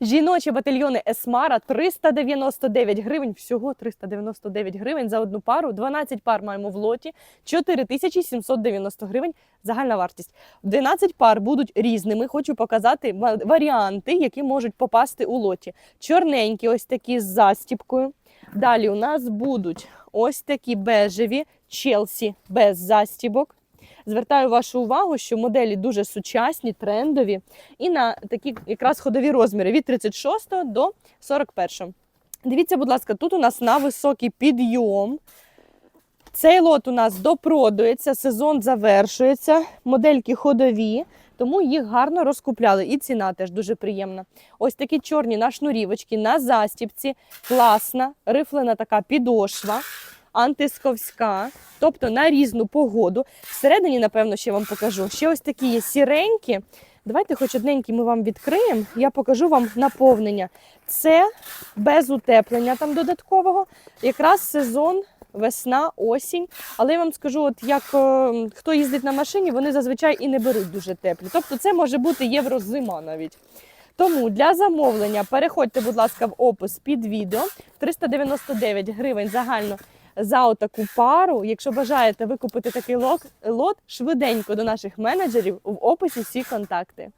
Жіночі батальйони Есмара 399 гривень. Всього 399 гривень за одну пару. 12 пар маємо в лоті. 4790 гривень загальна вартість. 12 пар будуть різними. Хочу показати варіанти, які можуть попасти у лоті. Чорненькі, ось такі з застіпкою. Далі у нас будуть ось такі бежеві Челсі без застібок. Звертаю вашу увагу, що моделі дуже сучасні, трендові і на такі якраз ходові розміри від 36 до 41. Дивіться, будь ласка, тут у нас на високий підйом. Цей лот у нас допродується, сезон завершується, модельки ходові, тому їх гарно розкупляли. І ціна теж дуже приємна. Ось такі чорні на шнурівочки, на застіпці, класна, рифлена така підошва, антисковська, тобто на різну погоду. Всередині, напевно, ще вам покажу. Ще ось такі є сіренькі. Давайте хоч одненькі ми вам відкриємо. Я покажу вам наповнення. Це без утеплення там додаткового. Якраз сезон весна, осінь. Але я вам скажу, от як е, хто їздить на машині, вони зазвичай і не беруть дуже теплі. Тобто це може бути єврозима навіть. Тому для замовлення переходьте, будь ласка, в опис під відео. 399 гривень загально за отаку пару. Якщо бажаєте викупити такий лот, швиденько до наших менеджерів в описі всі контакти.